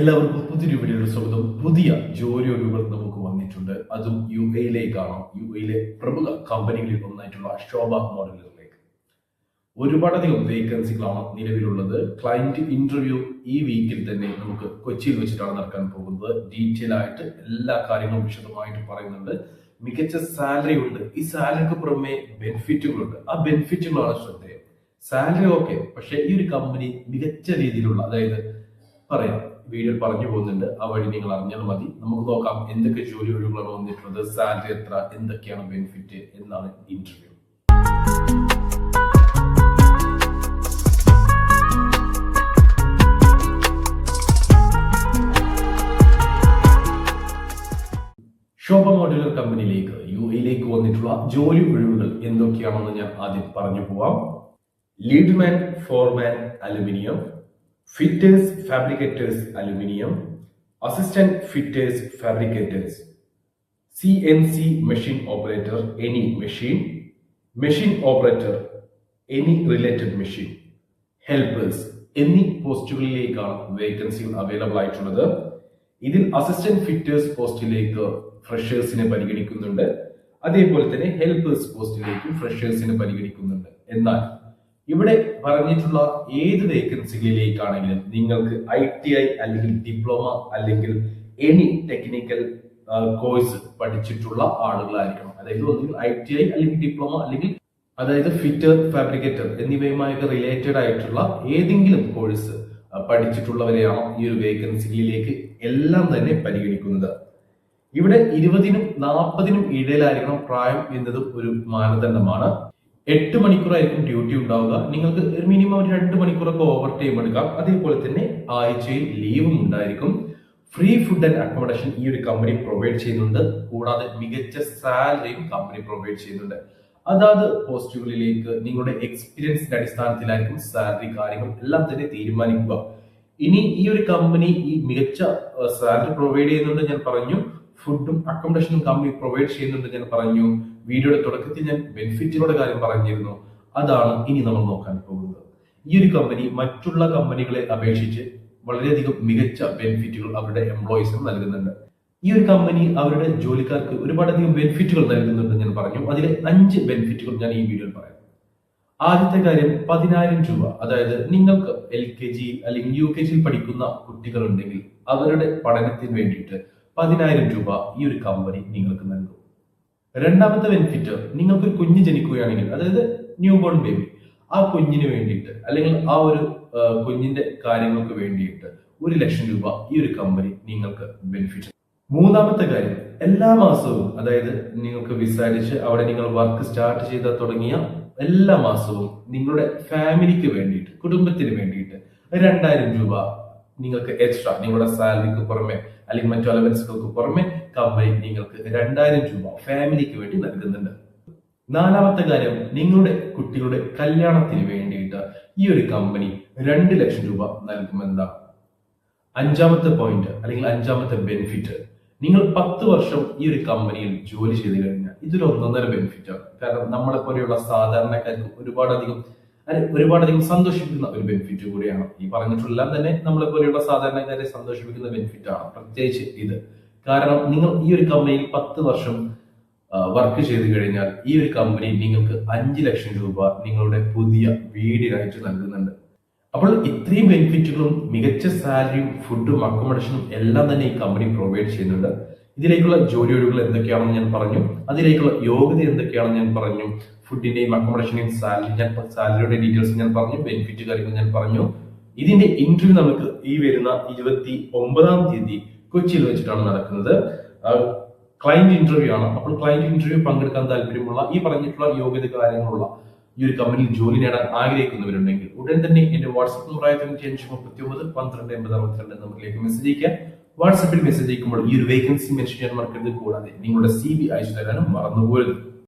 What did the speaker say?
എല്ലാവർക്കും പുതിയൊരു വീഡിയോയുടെ സ്വാഗതം. പുതിയ ജോലി ഒഴിവുകൾ നമുക്ക് വന്നിട്ടുണ്ട്. അതും യു എയിലേക്കാണ്. യു എയിലെ പ്രമുഖ കമ്പനികളിൽ ഒന്നായിട്ടുള്ള ശോഭ മോഡലുകളിലേക്ക്. ഒരുപാടധികം വേക്കൻസികളാണ് നിലവിലുള്ളത്. ക്ലയന്റ് ഇന്റർവ്യൂ ഈ വീക്കിൽ തന്നെ നമുക്ക് കൊച്ചിയിൽ വെച്ചിട്ടാണ് നടക്കാൻ പോകുന്നത്. ഡീറ്റെയിൽ ആയിട്ട് എല്ലാ കാര്യങ്ങളും വിശദമായിട്ട് പറയുന്നുണ്ട്. മികച്ച സാലറി ഉണ്ട്. ഈ സാലറിക്ക് പുറമെ ബെനിഫിറ്റുകളുണ്ട് ആ ബെനിഫിറ്റുകളാണ് ശ്രദ്ധേയം. സാലറി ഓക്കെ പക്ഷേ ഈ ഒരു കമ്പനി മികച്ച രീതിയിലുള്ള അതായത് പറയാം വീഡിയോ പറഞ്ഞു പോകുന്നുണ്ട്. ആ വഴി നിങ്ങൾ അറിഞ്ഞാൽ മതി. നമുക്ക് നോക്കാം എന്തൊക്കെ ജോലി ഒഴിവുകളാണ് വന്നിട്ടുള്ളത് സാലറി എത്ര എന്തൊക്കെയാണ് ബെനിഫിറ്റ് എന്നാണ് ഇന്റർവ്യൂ ശോഭ മോഡുലർ കമ്പനിയിലേക്ക് യു എയിലേക്ക് വന്നിട്ടുള്ള ജോലി ഒഴിവുകൾ എന്തൊക്കെയാണെന്ന് ഞാൻ ആദ്യം പറഞ്ഞു പോവാം. Leadman foreman aluminium fitters fabricators aluminium assistant fitters fabricators C N C machine operator any machine machine operator any related machine helpers എന്നീ പോസ്റ്റുകളിലേക്കാണ് വേക്കൻസികൾ അവൈലബിൾ ആയിട്ടുള്ളത്. ഇതിൽ അസിസ്റ്റന്റ് ഫിറ്റേഴ്സ് പോസ്റ്റിലേക്ക് ഫ്രഷേഴ്സിനെ പരിഗണിക്കുന്നുണ്ട്. അതേപോലെ തന്നെ ഹെൽപ്പേഴ്സ് പോസ്റ്റിലേക്കും ഫ്രഷേഴ്സിനെ പരിഗണിക്കുന്നുണ്ട്. എന്നാൽ ഇവിടെ പറഞ്ഞിട്ടുള്ള ഏത് വേക്കൻസികളിലേക്കാണെങ്കിലും നിങ്ങൾക്ക് ഐ ടി ഐ അല്ലെങ്കിൽ ഡിപ്ലോമ അല്ലെങ്കിൽ എനി ടെക്നിക്കൽ കോഴ്സ് പഠിച്ചിട്ടുള്ള ആളുകളായിരിക്കണം. അതായത് ഒന്നുകിൽ ഐ ടി ഐ അല്ലെങ്കിൽ ഡിപ്ലോമ അല്ലെങ്കിൽ അതായത് ഫിറ്റർ ഫാബ്രിക്കേറ്റർ എന്നിവയുമായൊക്കെ റിലേറ്റഡ് ആയിട്ടുള്ള ഏതെങ്കിലും കോഴ്സ് പഠിച്ചിട്ടുള്ളവരെയാണ് ഈ ഒരു വേക്കൻസിയിലേക്ക് എല്ലാം തന്നെ പരിഗണിക്കുന്നത്. ഇവിടെ ഇരുപതിനും നാൽപ്പതിനും ഇടയിലായിരിക്കണം പ്രായം എന്നതും ഒരു മാനദണ്ഡമാണ്. എട്ട് മണിക്കൂറായിരിക്കും ഡ്യൂട്ടി ഉണ്ടാവുക. നിങ്ങൾക്ക് ഒരു മിനിമം ഒരു രണ്ട് മണിക്കൂറൊക്കെ ഓവർ ടൈം എടുക്കാം. അതേപോലെ തന്നെ ആഴ്ചയിൽ ലീവും ഉണ്ടായിരിക്കും. ഫ്രീ ഫുഡ് ആൻഡ് അക്കോമഡേഷൻ ഈ ഒരു കമ്പനി പ്രൊവൈഡ് ചെയ്യുന്നുണ്ട്. കൂടാതെ മികച്ച സാലറിയും കമ്പനി പ്രൊവൈഡ് ചെയ്യുന്നുണ്ട്. അതാത് പോസ്റ്റുകളിലേക്ക് നിങ്ങളുടെ എക്സ്പീരിയൻസിന്റെ അടിസ്ഥാനത്തിലായിരിക്കും സാലറി കാര്യങ്ങൾ എല്ലാം തന്നെ തീരുമാനിക്കുക. ഇനി ഈ ഒരു കമ്പനി ഈ മികച്ച സാലറി പ്രൊവൈഡ് ചെയ്യുന്നുണ്ട് ഞാൻ പറഞ്ഞു. ഫുഡും അക്കോമഡേഷനും കമ്പനി പ്രൊവൈഡ് ചെയ്യുന്നുണ്ട് ഞാൻ പറഞ്ഞു. വീഡിയോയുടെ തുടക്കത്തിൽ ഞാൻ ബെനിഫിറ്റുകളുടെ കാര്യം പറഞ്ഞിരുന്നു. അതാണ് ഇനി നമ്മൾ നോക്കാൻ പോകുന്നത്. ഈ ഒരു കമ്പനി മറ്റുള്ള കമ്പനികളെ അപേക്ഷിച്ച് വളരെയധികം മികച്ച ബെനിഫിറ്റുകൾ അവരുടെ എംപ്ലോയീസിന് നൽകുന്നുണ്ട്. ഈ ഒരു കമ്പനി അവരുടെ ജോലിക്കാർക്ക് ഒരുപാടധികം ബെനിഫിറ്റുകൾ നൽകുന്നുണ്ടെന്ന് ഞാൻ പറഞ്ഞു. അതിലെ അഞ്ച് ബെനിഫിറ്റുകൾ ഞാൻ ഈ വീഡിയോയിൽ പറയാം. ആദ്യത്തെ കാര്യം പതിനായിരം രൂപ. അതായത് നിങ്ങൾക്ക് എൽ കെ ജി അല്ലെങ്കിൽ യു കെ ജിയിൽ പഠിക്കുന്ന കുട്ടികളുണ്ടെങ്കിൽ അവരുടെ പഠനത്തിന് വേണ്ടിയിട്ട് പതിനായിരം രൂപ ഈ ഒരു കമ്പനി നിങ്ങൾക്ക് നൽകും. രണ്ടാമത്തെ ബെനിഫിറ്റ് നിങ്ങൾക്ക് ഒരു കുഞ്ഞ് ജനിക്കുകയാണെങ്കിൽ അതായത് ന്യൂ ബോൺ ബേബി ആ കുഞ്ഞിന് വേണ്ടിയിട്ട് അല്ലെങ്കിൽ ആ ഒരു കുഞ്ഞിന്റെ കാര്യങ്ങൾക്ക് വേണ്ടിയിട്ട് ഒരു ലക്ഷം രൂപ ഈ ഒരു കമ്പനി നിങ്ങൾക്ക് ബെനിഫിറ്റ് മൂന്നാമത്തെ കാര്യം എല്ലാ മാസവും അതായത് നിങ്ങൾക്ക് വിസാരിച്ച് അവിടെ നിങ്ങൾ വർക്ക് സ്റ്റാർട്ട് ചെയ്ത തുടങ്ങിയ എല്ലാ മാസവും നിങ്ങളുടെ ഫാമിലിക്ക് വേണ്ടിയിട്ട് കുടുംബത്തിന് വേണ്ടിയിട്ട് രണ്ടായിരം രൂപ നിങ്ങൾക്ക് എക്സ്ട്രാ നിങ്ങളുടെ സാലറിക്ക് പുറമെ അല്ലെങ്കിൽ മറ്റു അലവൻസുകൾക്ക് പുറമെ കമ്പനി നിങ്ങൾക്ക് രണ്ടായിരം രൂപ ഫാമിലിക്ക് വേണ്ടി നൽകുന്നുണ്ട്. നാലാമത്തെ കാര്യം നിങ്ങളുടെ കുട്ടികളുടെ കല്യാണത്തിന് വേണ്ടിയിട്ട് ഈ ഒരു കമ്പനി രണ്ട് ലക്ഷം രൂപ നൽകുമെന്നാണ് അഞ്ചാമത്തെ പോയിന്റ് അല്ലെങ്കിൽ അഞ്ചാമത്തെ ബെനിഫിറ്റ് നിങ്ങൾ പത്ത് വർഷം ഈ ഒരു കമ്പനിയിൽ ജോലി ചെയ്ത് കഴിഞ്ഞാൽ ഇതൊരു ഒന്നൊന്നര ബെനിഫിറ്റ് ആണ്. കാരണം നമ്മളെ പോലെയുള്ള സാധാരണക്കാർക്ക് ഒരുപാടധികം ഒരുപാടധികം സന്തോഷിപ്പിക്കുന്ന ഒരു ബെനിഫിറ്റ് കൂടിയാണ്. ഈ പറഞ്ഞിട്ടുള്ള തന്നെ നമ്മളെ പോലെയുള്ള സാധാരണക്കാരെ സന്തോഷിപ്പിക്കുന്ന ബെനിഫിറ്റ് ആണ്. പ്രത്യേകിച്ച് ഇത്. കാരണം നിങ്ങൾ ഈ ഒരു കമ്പനിയിൽ പത്ത് വർഷം വർക്ക് ചെയ്തു കഴിഞ്ഞാൽ ഈ ഒരു കമ്പനി നിങ്ങൾക്ക് അഞ്ച് ലക്ഷം രൂപ നിങ്ങളുടെ പുതിയ വീടിനായിട്ട് നൽകുന്നുണ്ട്. അപ്പോൾ ഇത്രയും ബെനിഫിറ്റുകളും മികച്ച സാലറിയും ഫുഡും അക്കോമഡേഷനും എല്ലാം തന്നെ ഈ കമ്പനി പ്രൊവൈഡ് ചെയ്യുന്നുണ്ട്. ഇതിലേക്കുള്ള ജോലി ഒഴിവുകൾ എന്തൊക്കെയാണെന്ന് ഞാൻ പറഞ്ഞു. അതിലേക്കുള്ള യോഗ്യത എന്തൊക്കെയാണെന്ന് ഞാൻ പറഞ്ഞു. ഫുഡിന്റെയും അക്കോമഡേഷന്റെയും സാലറി ഞാൻ സാലറിയുടെ ഡീറ്റെയിൽസ് ഞാൻ പറഞ്ഞു. ബെനിഫിറ്റ് കാര്യങ്ങൾ ഞാൻ പറഞ്ഞു. ഇതിന്റെ ഇന്റർവ്യൂ നമുക്ക് ഈ വരുന്ന ഇരുപത്തി ഒമ്പതാം തീയതി കൊച്ചിയിൽ വെച്ചിട്ടാണ് നടക്കുന്നത്. ക്ലയന്റ് ഇന്റർവ്യൂ ആണ്. അപ്പോൾ ക്ലയന്റ് ഇന്റർവ്യൂ പങ്കെടുക്കാൻ താല്പര്യമുള്ള ഈ പറഞ്ഞിട്ടുള്ള യോഗ്യത കാര്യങ്ങളുള്ള ഈ ഒരു കമ്പനിയിൽ ജോലി നേടാൻ ആഗ്രഹിക്കുന്നവരുണ്ടെങ്കിൽ ഉടൻ തന്നെ എന്റെ വാട്സ്ആപ്പ് നമ്പർ ആയ തൊണ്ണൂറ്റി അഞ്ച് മുപ്പത്തി ഒമ്പത് പന്ത്രണ്ട് എൺപത് അറുപത്തിരണ്ട് നമ്പറിലേക്ക് മെസ്സേജ് അയക്കുക വാട്സ്ആപ്പിൽ മെസ്സേജ് അയക്കുമ്പോൾ ഈ ഒരു വേക്കൻസി മെൻഷൻ ചെയ്യാൻ മറക്കരുത്. കൂടാതെ നിങ്ങളുടെ സി ബി അയച്ചു തരാനും മറന്നുപോകരുത്.